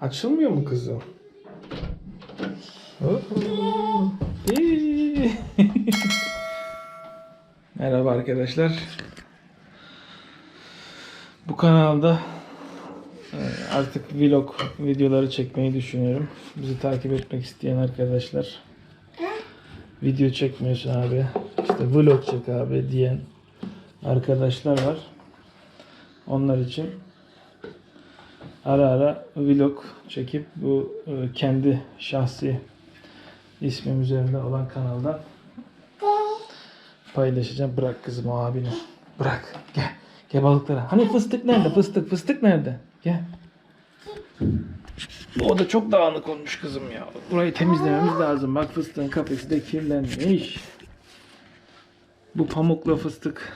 Açılmıyor mu kızım? Merhaba arkadaşlar. Bu kanalda e, artık vlog videoları çekmeyi düşünüyorum. Bizi takip etmek isteyen arkadaşlar video çekmiyorsun abi. işte vlog çek abi diyen arkadaşlar var. Onlar için ara ara vlog çekip bu e, kendi şahsi ismim üzerinde olan kanalda paylaşacağım. Bırak kızım o abini. Bırak. Gel. Gel balıklara. Hani fıstık nerede? Fıstık. Fıstık nerede? Gel. O da çok dağınık olmuş kızım ya. Burayı temizlememiz lazım. Bak fıstığın kafesi de kirlenmiş. Bu pamukla fıstık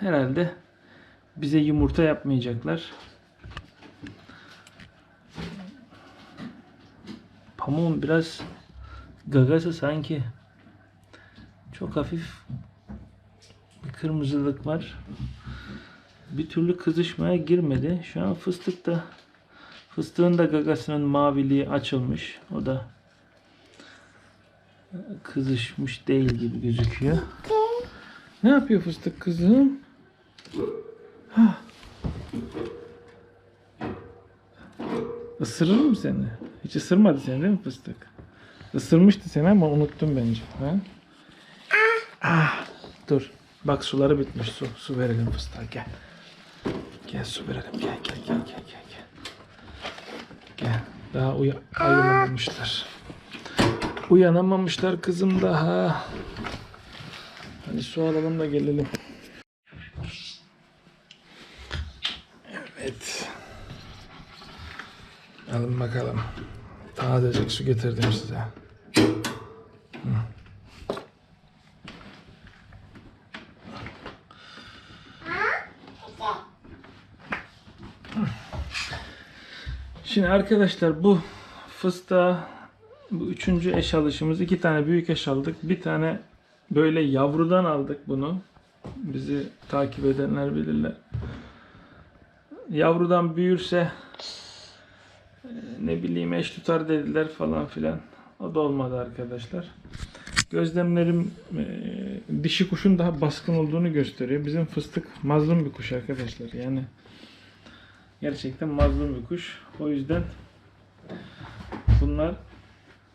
herhalde bize yumurta yapmayacaklar. Pamuğun biraz gagası sanki çok hafif bir kırmızılık var. Bir türlü kızışmaya girmedi. Şu an fıstık da fıstığın da gagasının maviliği açılmış. O da kızışmış değil gibi gözüküyor. Ne yapıyor fıstık kızım? Hah. Isırır mı seni? Hiç ısırmadı seni değil mi fıstık? Isırmıştı seni ama unuttum bence. Ha? Ah, dur. Bak suları bitmiş. Su, su verelim fıstığa. Gel. Gel su verelim. Gel gel gel gel gel. Gel. gel. Daha uya ayılamamışlar. Uyanamamışlar kızım daha. Hadi su alalım da gelelim. Evet. Alın bakalım. Tazecik su getirdim size. Şimdi arkadaşlar bu fıstığa bu üçüncü eş alışımız. iki tane büyük eş aldık. Bir tane böyle yavrudan aldık bunu. Bizi takip edenler bilirler. Yavrudan büyürse ne bileyim eş tutar dediler falan filan. O da olmadı arkadaşlar. Gözlemlerim e, dişi kuşun daha baskın olduğunu gösteriyor. Bizim fıstık mazlum bir kuş arkadaşlar. Yani gerçekten mazlum bir kuş. O yüzden bunlar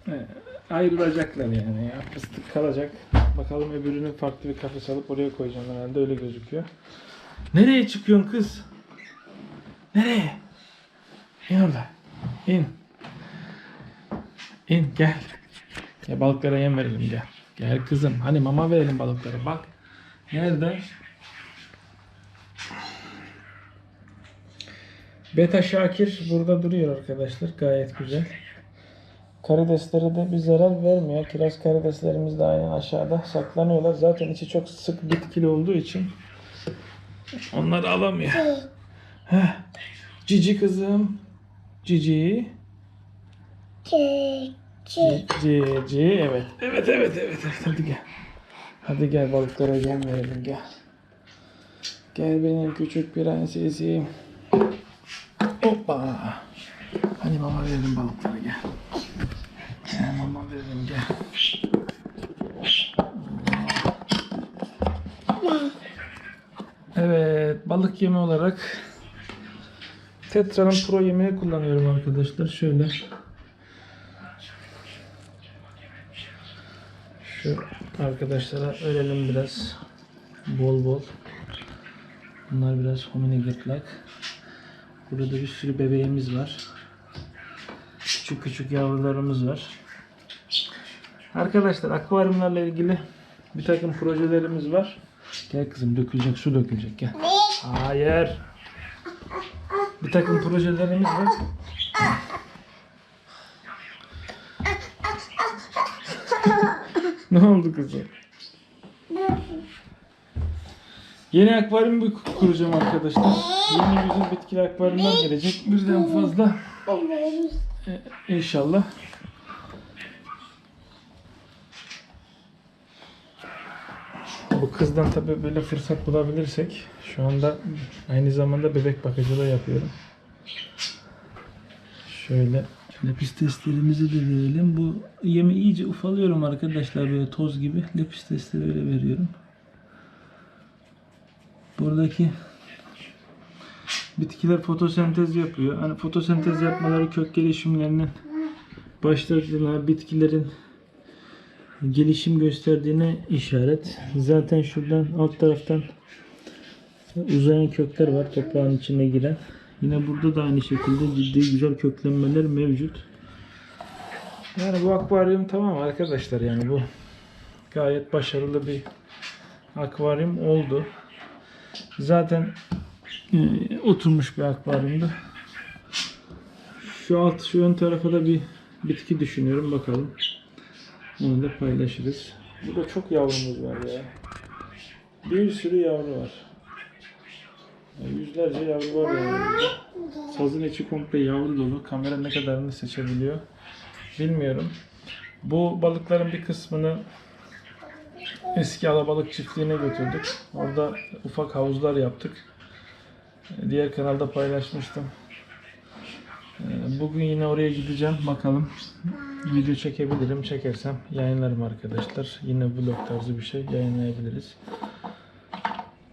e, ayrılacaklar yani ya. Fıstık kalacak. Bakalım öbürünü farklı bir kafes alıp oraya koyacağım herhalde öyle gözüküyor. Nereye çıkıyorsun kız? Nereye? İn orada. İn. İn gel. Ya balıklara yem verelim gel. Gel kızım. Hani mama verelim balıklara bak. Nerede? Beta Şakir burada duruyor arkadaşlar. Gayet güzel. Karideslere de bir zarar vermiyor. Kiraz karideslerimiz de aynen aşağıda saklanıyorlar. Zaten içi çok sık bitkili olduğu için onları alamıyor. Cici kızım. Cici. Cici. Evet. Evet evet evet. evet. Hadi gel. Hadi gel balıklara yem verelim gel. Gel benim küçük prensesim. Hoppa. Hadi mama verelim balıklara gel. Gel mama verelim gel. Evet balık yemi olarak Tetra'nın Pro yemeği kullanıyorum arkadaşlar. Şöyle. Şu arkadaşlara verelim biraz. Bol bol. Bunlar biraz homini gırtlak. Burada bir sürü bebeğimiz var. Küçük küçük yavrularımız var. Arkadaşlar akvaryumlarla ilgili bir takım projelerimiz var. Gel kızım dökülecek su dökülecek gel. Hayır. Bir takım projelerimiz var. ne oldu kızım? Yeni akvaryum bir kuracağım arkadaşlar. Yeni güzel bitkili akvaryumlar gelecek. Birden fazla. Ee, inşallah. Bu kızdan tabii böyle fırsat bulabilirsek şu anda aynı zamanda bebek bakıcılığı yapıyorum. Şöyle lepis testlerimizi de verelim. Bu yemi iyice ufalıyorum arkadaşlar böyle toz gibi. Lepis testi böyle veriyorum. Buradaki bitkiler fotosentez yapıyor. Hani fotosentez yapmaları kök gelişimlerinin başladığına, bitkilerin gelişim gösterdiğine işaret. Zaten şuradan alt taraftan uzayan kökler var toprağın içine giren. Yine burada da aynı şekilde ciddi güzel köklenmeler mevcut. Yani bu akvaryum tamam arkadaşlar yani bu gayet başarılı bir akvaryum oldu. Zaten e, oturmuş bir akvaryumdu. Şu alt şu ön tarafa da bir bitki düşünüyorum bakalım. Onu da paylaşırız. Burada çok yavrumuz var ya. Bir sürü yavru var. Ya Yüzlerce yavru var yani. Sazın içi komple yavru dolu. Kamera ne kadarını seçebiliyor bilmiyorum. Bu balıkların bir kısmını eski alabalık çiftliğine götürdük. Orada ufak havuzlar yaptık. Diğer kanalda paylaşmıştım. Ee, Bugün yine oraya gideceğim. Bakalım. Video çekebilirim. Çekersem yayınlarım arkadaşlar. Yine vlog tarzı bir şey yayınlayabiliriz.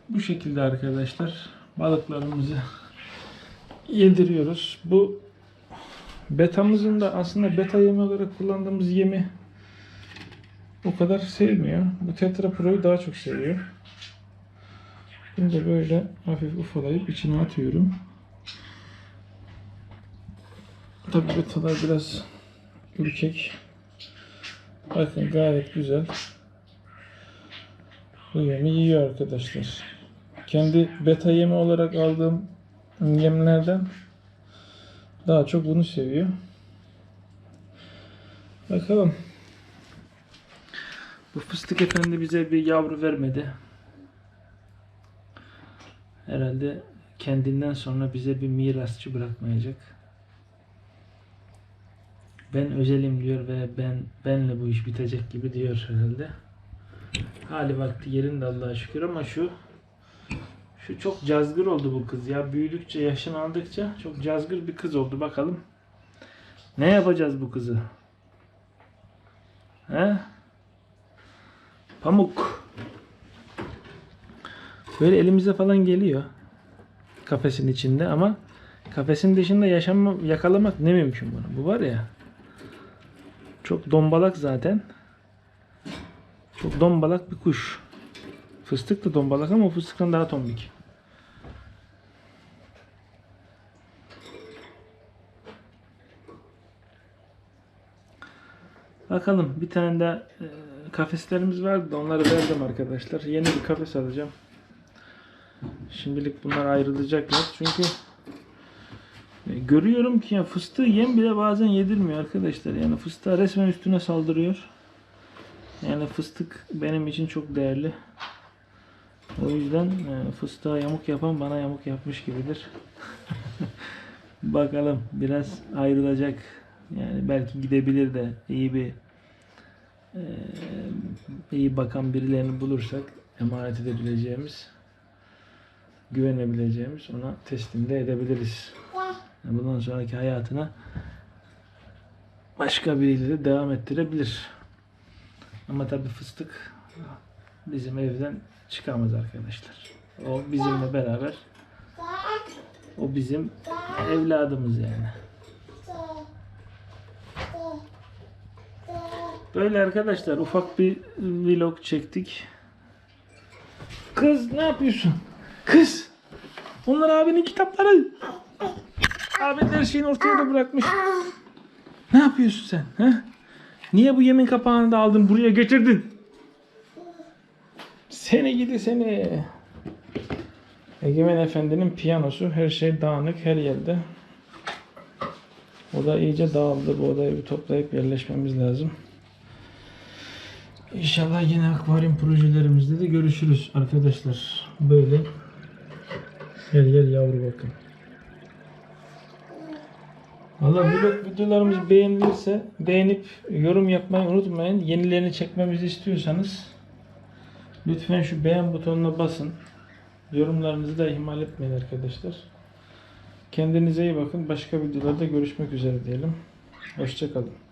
Bu şekilde arkadaşlar balıklarımızı yediriyoruz. Bu betamızın da aslında beta yemi olarak kullandığımız yemi o kadar sevmiyor. Bu Tetra Pro'yu daha çok seviyor. Bunu da böyle hafif ufalayıp içine atıyorum. Tabii betalar biraz ürkek. Bakın gayet güzel. Bu yemi yiyor arkadaşlar. Kendi beta yemi olarak aldığım yemlerden daha çok bunu seviyor. Bakalım. Bu fıstık efendi bize bir yavru vermedi. Herhalde kendinden sonra bize bir mirasçı bırakmayacak. Ben özelim diyor ve ben benle bu iş bitecek gibi diyor herhalde. Hali vakti yerinde Allah'a şükür ama şu şu çok cazgır oldu bu kız ya. Büyüdükçe, yaşını aldıkça çok cazgır bir kız oldu. Bakalım. Ne yapacağız bu kızı? He? Pamuk. Böyle elimize falan geliyor. Kafesin içinde ama kafesin dışında yaşama, yakalamak ne mümkün bunu. Bu var ya. Çok dombalak zaten. Çok dombalak bir kuş. Fıstık da dombalak ama fıstıktan daha tombik. Bakalım bir tane de e, kafeslerimiz vardı onları verdim arkadaşlar. Yeni bir kafes alacağım. Şimdilik bunlar ayrılacaklar. Çünkü görüyorum ki ya fıstığı yem bile bazen yedirmiyor arkadaşlar. Yani fıstığa resmen üstüne saldırıyor. Yani fıstık benim için çok değerli. O yüzden e, fıstığa yamuk yapan bana yamuk yapmış gibidir. Bakalım biraz ayrılacak. Yani belki gidebilir de iyi bir e, iyi bakan birilerini bulursak emanet edebileceğimiz güvenebileceğimiz ona teslim de edebiliriz. Bundan sonraki hayatına başka biriyle de devam ettirebilir. Ama tabii fıstık bizim evden çıkamaz arkadaşlar. O bizimle beraber o bizim evladımız yani. Böyle arkadaşlar ufak bir vlog çektik. Kız ne yapıyorsun? Kız! Onlar abinin kitapları. Her şeyini ortaya da bırakmış. Ne yapıyorsun sen? He? Niye bu yemin kapağını da aldın buraya getirdin? Seni gidi seni. Egemen Efendi'nin piyanosu her şey dağınık her yerde. O da iyice dağıldı. Bu odayı bir toplayıp yerleşmemiz lazım. İnşallah yine akvaryum projelerimizde de görüşürüz arkadaşlar. Böyle her yer yavru bakın. Valla videolarımız beğenilirse beğenip yorum yapmayı unutmayın. Yenilerini çekmemizi istiyorsanız lütfen şu beğen butonuna basın. Yorumlarınızı da ihmal etmeyin arkadaşlar. Kendinize iyi bakın. Başka videolarda görüşmek üzere diyelim. Hoşçakalın.